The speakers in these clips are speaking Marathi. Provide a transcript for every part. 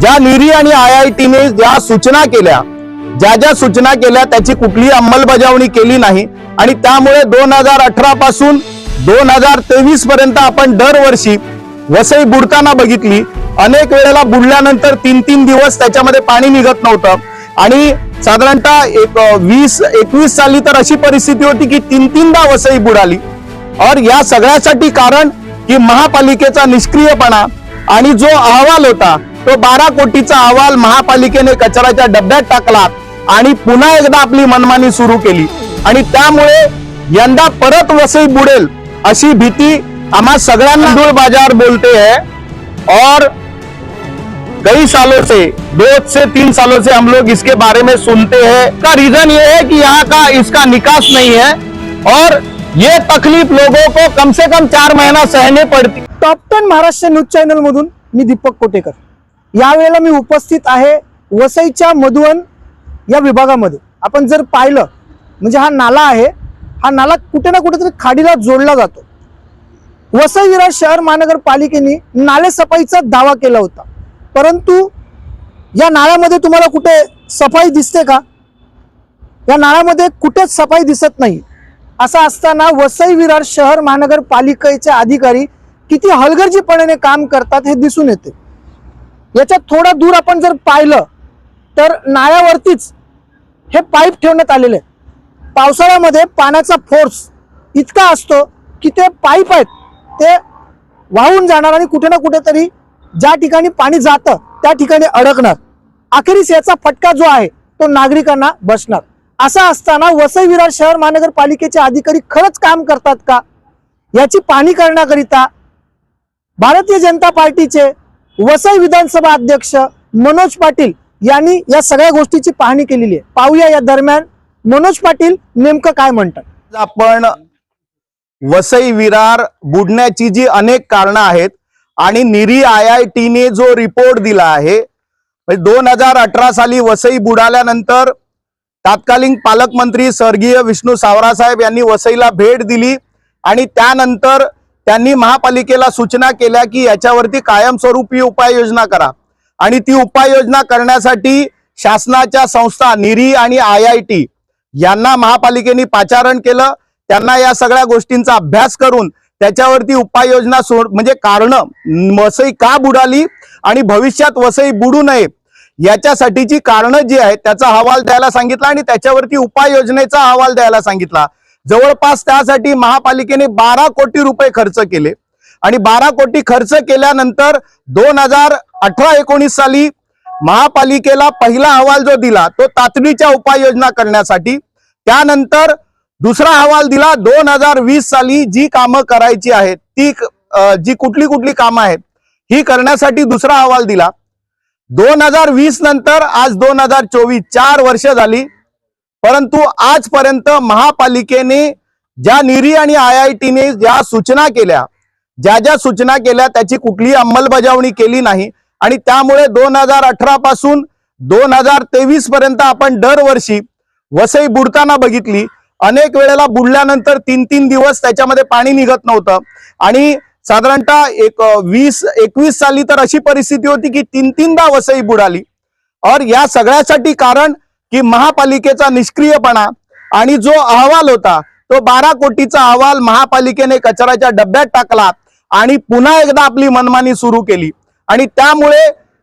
ज्या निरी आणि आय आय टीने ज्या सूचना केल्या ज्या ज्या सूचना केल्या त्याची कुठलीही अंमलबजावणी केली नाही. आणि त्यामुळे दोन हजार अठरा पासून दोन हजार तेवीस पर्यंत आपण दरवर्षी वसई बुडताना बघितली. अनेक वेळेला बुडल्यानंतर तीन तीन दिवस त्याच्यामध्ये पाणी निघत नव्हतं. आणि साधारणतः एक वीस एकवीस साली तर अशी परिस्थिती होती की तीन तीनदा वसई बुडाली. और या सगळ्यासाठी कारण की महापालिकेचा निष्क्रियपणा आणि जो अहवाल होता तो बारा कोटीचा अहवाल महापालिकेने कचऱ्याच्या डब्यात टाकला आणि पुन्हा एकदा आपली मनमानी सुरू केली. आणि त्यामुळे यंदा परत वसई बुडेल अशी भीती आम्हा सगळ्यांना धूळ बाजार बोलते है और कई सालों से दो से तीन सालों से हम लोग इसके बारे में सुनते हैं। का रीजन ये है कि यहाँ का इसका निकास नहीं है और ये तकलीफ लोगों को कम से कम चार महीना सहने पड़ती। Top ten Maharashtra news channel मधून मी दीपक कोटेकर. यावेळेला मी उपस्थित आहे वसईच्या मधुवन या विभागामध्ये. आपण जर पाहिलं म्हणजे हा नाला आहे हा नाला कुठे ना कुठेतरी खाडीला जोडला जातो. वसई विरार शहर महानगरपालिकेने नालेसफाईचा दावा केला होता. परंतु या नाळ्यामध्ये तुम्हाला कुठे सफाई दिसते का? या नाळ्यामध्ये कुठेच सफाई दिसत नाही. असं असताना वसई विरार शहर महानगरपालिकेचे अधिकारी किती हलगर्जीपणाने काम करतात हे दिसून येते. याच्यात थोडा दूर आपण जर पाहिलं तर नाळ्यावरतीच हे पाईप ठेवण्यात आलेले. आहेत पावसाळ्यामध्ये पाण्याचा फोर्स इतका असतो की ते पाईप आहेत ते वाहून जाणार आणि कुठे ना कुठेतरी ज्या ठिकाणी पाणी जातं त्या ठिकाणी अडकणार. अखेरीस याचा फटका जो आहे तो नागरिकांना बसणार. असं असताना वसई विरार शहर महानगरपालिकेचे अधिकारी खरंच काम करतात का? याची पाहणी करण्याकरिता भारतीय जनता पार्टीचे वसई विधानसभा अध्यक्ष मनोज पाटील यांनी या सगळ्या गोष्टीची पाहणी केलेली आहे. पाहूया या दरम्यान मनोज पाटील नेमकं काय म्हणतात? आपण वसई विरार बुडण्याची जी अनेक कारणं आहेत आणि निरी आय आय टीने जो रिपोर्ट दिला आहे म्हणजे दोन हजार अठरा साली वसई बुडाल्यानंतर तत्कालीन पालकमंत्री स्वर्गीय विष्णू सावरासाहेब यांनी वसईला भेट दिली आणि त्यानंतर त्यांनी महापालिकेला सूचना केल्या की याच्यावरती कायमस्वरूपी उपाययोजना करा. आणि ती उपाययोजना करण्यासाठी शासनाच्या संस्था निरी आणि आय आय टी यांना महापालिकेने पाचारण केलं. त्यांना या सगळ्या गोष्टींचा अभ्यास करून त्याच्यावरती उपाययोजना म्हणजे कारण वसई का बुडाली आणि भविष्यात वसई बुडू नये याच्यासाठीची कारणं जी आहेत त्याचा अहवाल द्यायला सांगितला आणि त्याच्यावरती उपाययोजनेचा अहवाल द्यायला सांगितला. जवळपास त्यासाठी महापालिकेने बारा कोटी रुपये खर्च केले. आणि बारा कोटी खर्च केल्यानंतर दोन हजार अठरा एकोणीस साली महापालिकेला पहिला अहवाल जो दिला तो तातडीच्या उपाययोजना करण्यासाठी. त्यानंतर दुसरा अहवाल दिला दोन हजार वीस साली जी कामं करायची आहेत ती जी कुठली कुठली कामं आहेत ही करण्यासाठी दुसरा अहवाल दिला. दोन हजार वीस नंतर आज दोन हजार चोवीस चार वर्ष झाली परंतु आजपर्यंत महापालिकेने ज्या निरी आणि आय आय टीने ज्या सूचना केल्या ज्या ज्या सूचना केल्या त्याची कुठलीही अंमलबजावणी केली नाही. आणि त्यामुळे दोन हजार अठरा पासून दोन हजार तेवीस पर्यंत आपण दरवर्षी वसई बुडताना बघितली. अनेक वेळेला बुडल्यानंतर तीन तीन दिवस त्याच्यामध्ये पाणी निघत नव्हतं. आणि साधारणतः एक वीस एकवीस साली तर अशी परिस्थिती होती की तीन तीनदा वसई बुडाली. और या सगळ्यासाठी कारण की महापालिकेचा निष्क्रियपणा आणि जो अहवाल होता तो बारा कोटीचा अहवाल महापालिकेने कचऱ्याच्या डब्यात टाकला आणि पुन्हा एकदा आपली मनमानी सुरू केली. आणि त्यामुळे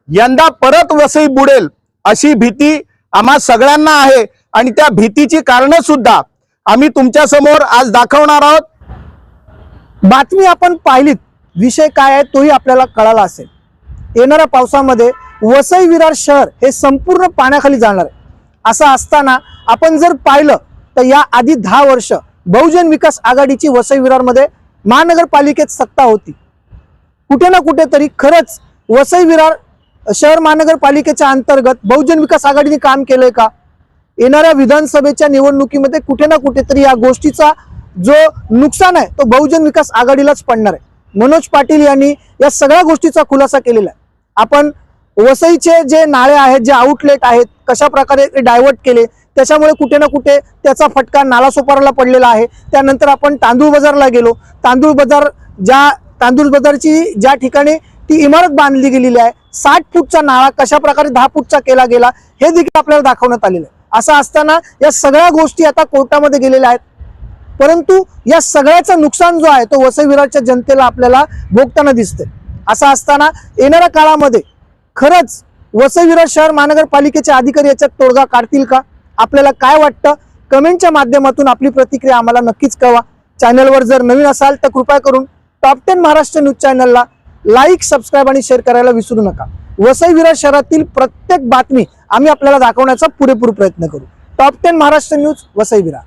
यंदा परत वसई बुडेल अशी भीती आम्हा सगळ्यांना आहे आणि त्या भीतीची कारणं सुद्धा आम्ही तुमच्यासमोर आज दाखवणार आहोत. बातमी आपण पाहिलीत विषय काय आहे तोही आपल्याला कळाला असेल. येणाऱ्या पावसामध्ये वसई विरार शहर हे संपूर्ण पाण्याखाली जाणार आहे. असं असताना आपण जर पाहिलं तर या आधी दहा वर्ष बहुजन विकास आघाडीची वसई विरारमध्ये महानगरपालिकेत सत्ता होती. कुठे ना कुठेतरी खरंच वसई विरार शहर महानगरपालिकेच्या अंतर्गत बहुजन विकास आघाडीने काम केलंय का? येणाऱ्या विधानसभेच्या निवडणुकीमध्ये कुठे ना कुठेतरी या गोष्टीचा जो नुकसान आहे तो बहुजन विकास आघाडीलाच पडणार आहे. मनोज पाटील यांनी या सगळ्या गोष्टीचा खुलासा केलेला आहे. आपण वसईचे जे नाळे आहेत जे आउटलेट आहेत कशा प्रकारे डायव्हर्ट केले त्याच्यामुळे कुठे ना कुठे त्याचा फटका नालासोपाराला पडलेला आहे. त्यानंतर आपण तांदूळ बाजारला गेलो. तांदूळ बाजार ज्या तांदूळ बाजारची ज्या ठिकाणी ती इमारत बांधली गेलेली आहे साठ फूटचा नाळा कशा प्रकारे दहा फूटचा केला गेला हे देखील आपल्याला दाखवण्यात आलेलं आहे. असं असताना या सगळ्या गोष्टी आता कोर्टामध्ये गेलेल्या आहेत. परंतु या सगळ्याचं नुकसान जो आहे तो वसई विराटच्या जनतेला आपल्याला भोगताना दिसते असं असताना येणाऱ्या काळामध्ये खरंच वसईविरा शहर महानगरपालिकेचे अधिकारी याच्यात तोडगा काढतील का? आपल्याला काय वाटतं? कमेंटच्या माध्यमातून आपली प्रतिक्रिया आम्हाला नक्कीच कळवा. चॅनलवर जर नवीन असाल तर कृपया करून टॉप टेन महाराष्ट्र न्यूज चॅनलला लाईक सबस्क्राईब आणि शेअर करायला विसरू नका. वसई शहरातील प्रत्येक बातमी आम्ही आपल्याला दाखवण्याचा पुरेपूर प्रयत्न करू. Top ten Maharashtra news वसईविरा